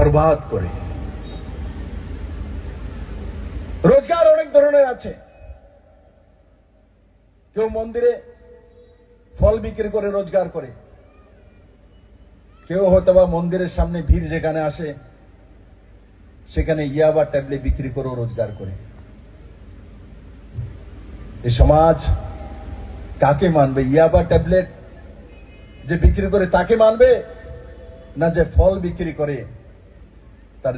বরবাদ করে। রোজগার অনেক ধরনের আছে। কেউ মন্দিরে ফল বিক্রি করে রোজগার করে। কেউ হয়তো বা মন্দিরের সামনে ভিড় যেখানে আসে, সেখানে ইয়াবা ট্যাবলেট বিক্রি করেও রোজগার করে। এই সমাজ কাকে মানবে? ইয়াবা ট্যাবলেট যে বিক্রি করে তাকে মানবে, না যে ফল বিক্রি করে? তার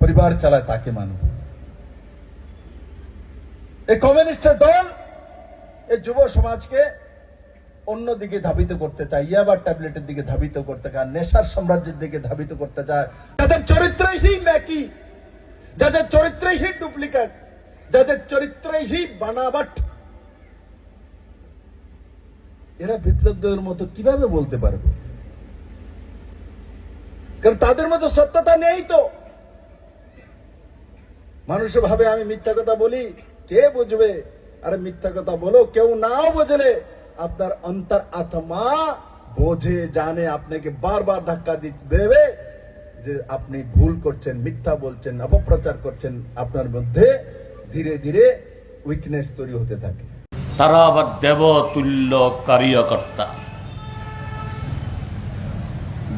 পরিবার চালায় তাকে মানবে এই কমিউনিস্টের দল এই যুব সমাজকে অন্যদিকে ধাবিত করতে চায় ইয়াবার ট্যাবলেটের দিকে ধাবিত করতে চায়, নেশার সাম্রাজ্যের দিকে ধাবিত করতে চায়। যাদের চরিত্রই ম্যাকি, যাদের চরিত্রই ডুপ্লিকেট, যাদের চরিত্রই বানাবাট, এরা বিপ্লবদের মতো কীভাবে বলতে পারবে? কারণ তাদের মতো সত্যতা নেই তো। মানুষ ভাবে আমি মিথ্যা কথা বলি, কে বুঝবে? আরে মিথ্যা কথা বলো, কেউ নাও বুঝলে। আপনার অন্তর আত্মা বোঝে, জানে, আপনাকে বারবার ধাক্কা দেবে যে আপনি ভুল করছেন, মিথ্যা বলছেন, অপপ্রচার করছেন, আপনার মধ্যে ধীরে ধীরে উইকনেস তৈরি হতে থাকে। তারা আবার দেবতুল্য কার্যকর্তা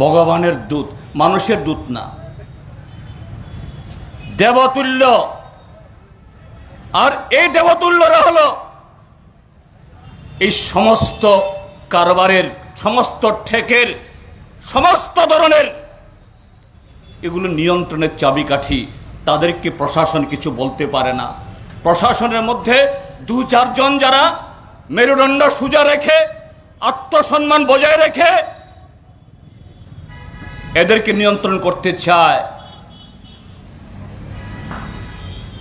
ভগবানের দূত। মানুষের দূত না। দেবতুল্য। আর এই দেবতুল্যরা হল এই সমস্ত কারবারের, সমস্ত ঠেকের, সমস্ত ধরনের এগুলো নিয়ন্ত্রণের চাবিকাঠি। তাদেরকে প্রশাসন কিছু বলতে পারে না। প্রশাসনের মধ্যে দু চারজন যারা মেরুদণ্ড সোজা রেখে, আত্মসম্মান বজায় রেখে এদেরকে নিয়ন্ত্রণ করতে চায়,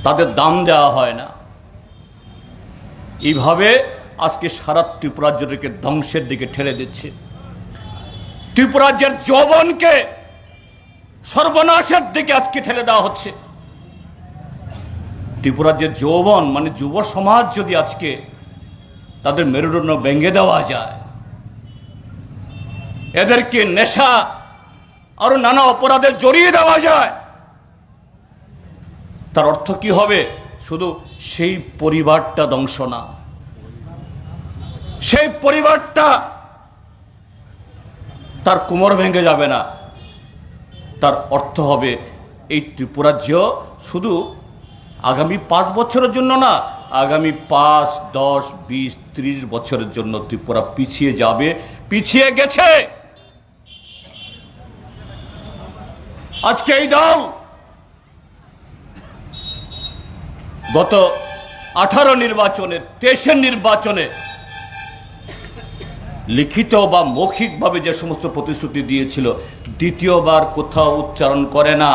তাদের দাম দেওয়া হয় না। এইভাবে আজকে সারা ত্রিপুরাজ্যকে ধ্বংসের দিকে ঠেলে দিচ্ছে। ত্রিপুরাজ্যের যৌবনকে সর্বনাশের দিকে আজকে ঠেলে দেওয়া হচ্ছে। ত্রিপুরাজ্যের যৌবন মানে যুব সমাজ যদি আজকে তাদের মেরুদণ্ড ভেঙে দেওয়া যায়, এদেরকে নেশা আরও নানা অপরাধে জড়িয়ে দেওয়া যায়। তার অর্থ কি হবে? শুধু সেই পরিবারটা ধ্বংস না। সেই পরিবারটা তার কোমর ভেঙে যাবে না। তার অর্থ হবে, এই ত্রিপুরাজ্য শুধু আগামী পাঁচ বছরের জন্য না, আগামী পাঁচ, দশ, বিশ, ত্রিশ বছরের জন্য ত্রিপুরা পিছিয়ে যাবে, পিছিয়ে গেছে। আজকে এই দল গত আঠারো নির্বাচনে, তেইশের নির্বাচনে লিখিত বা মৌখিকভাবে যে সমস্ত প্রতিশ্রুতি দিয়েছিল, দ্বিতীয়বার কোথাও উচ্চারণ করে না।